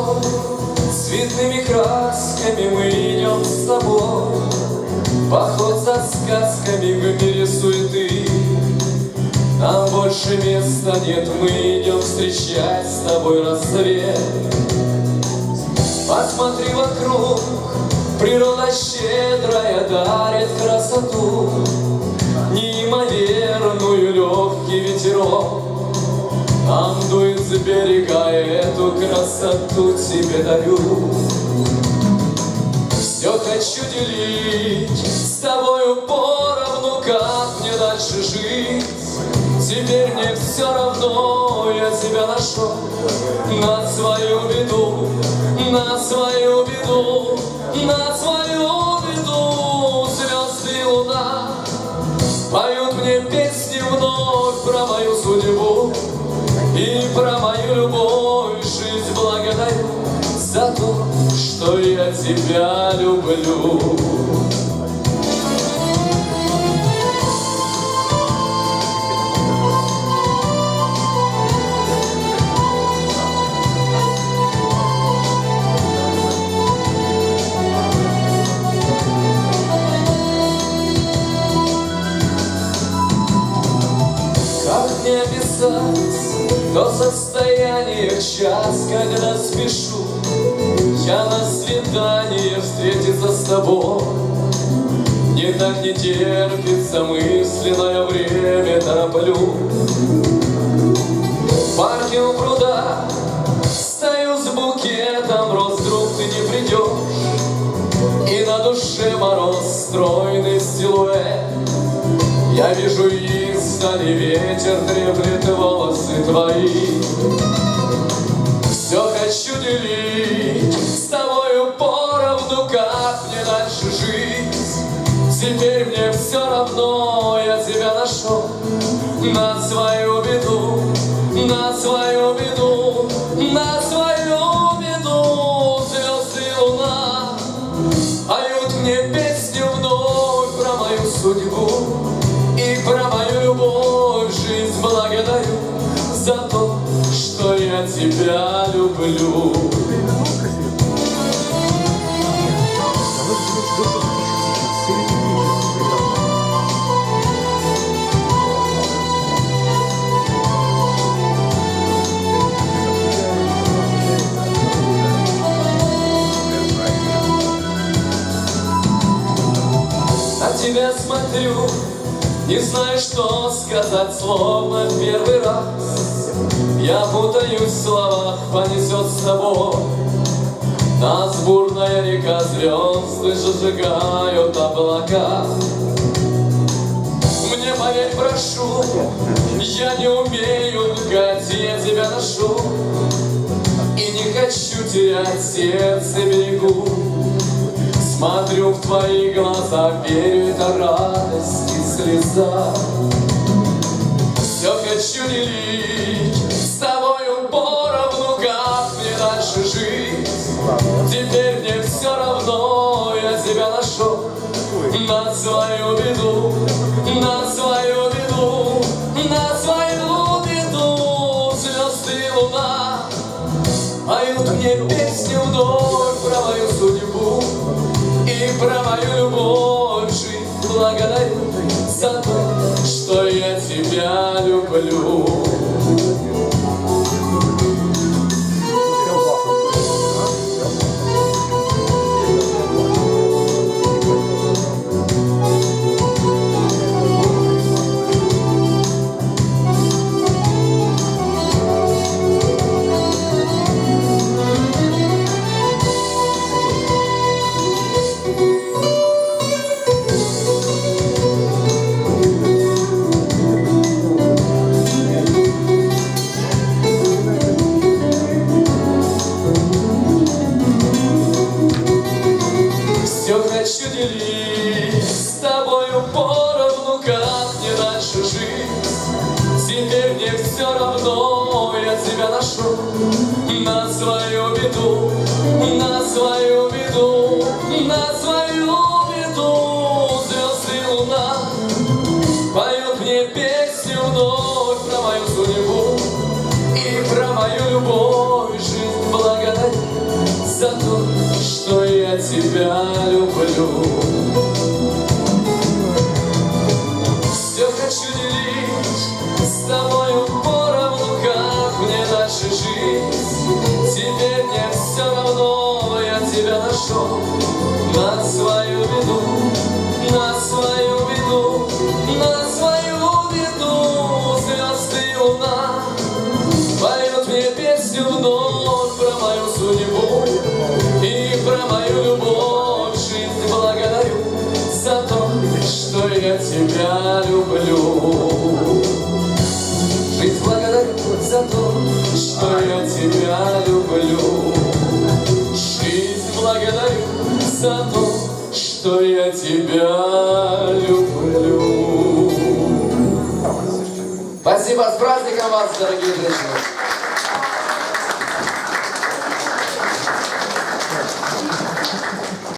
живем, Цветными красками мы идем с тобой. Поход за сказками в мире суеты. Нам больше места нет, мы идем встречать с тобой рассвет. Посмотри вокруг, природа щедрая дарит красоту, Неимоверную легкий ветерок Нам дует с берега, эту красоту тебе дарю. Все хочу делить с тобою поровну, как мне дальше жить. Теперь мне все равно, я тебя нашел на свою беду, на свою беду, на свою беду. Звезды и луна поют мне песни вновь про мою судьбу и про мою любовь. Жизнь благодарю за то, что я тебя люблю. Как мне описать то состояние час, когда спешу Я на свидание встретиться с тобой. Мне так не терпится мысленное время тороплю В парке у пруда стою с букетом роз, вдруг ты не придешь. И на душе мороз, стройный силуэт я вижу издали ветер треплет волосы твои. Все хочу делить с тобою поровну, как мне дальше жить. Теперь мне все равно, я тебя нашел на свою беду, на свою беду, на свою беду. Звезды и луна поют мне песню вновь про мою судьбу про мою любовь жизнь благодарю за то, что я тебя люблю. На тебя смотрю, не знаю, что сказать, словно в первый раз. Я путаюсь в словах, понесет с тобой. Нас бурная река звезды зажигают облака. Мне поверь, прошу, я не умею лгать, я тебя ношу. И не хочу терять сердце берегу. Смотрю в твои глаза, верю, это радость и слеза. Все хочу делить с тобою поровну, как мне дальше жить. Теперь мне все равно, я тебя нашел на свою беду, на свою беду, на свою беду. Звезды луна поют мне песню вновь благодарю за то, что я тебя люблю. на свою беду, на свою беду, на свою беду. Звезды луна поют мне песню вновь про мою судьбу и про мою любовь. Жизнь благодать за то, что я тебя люблю. все равно я тебя нашел. Спасибо. С праздником вас, дорогие друзья.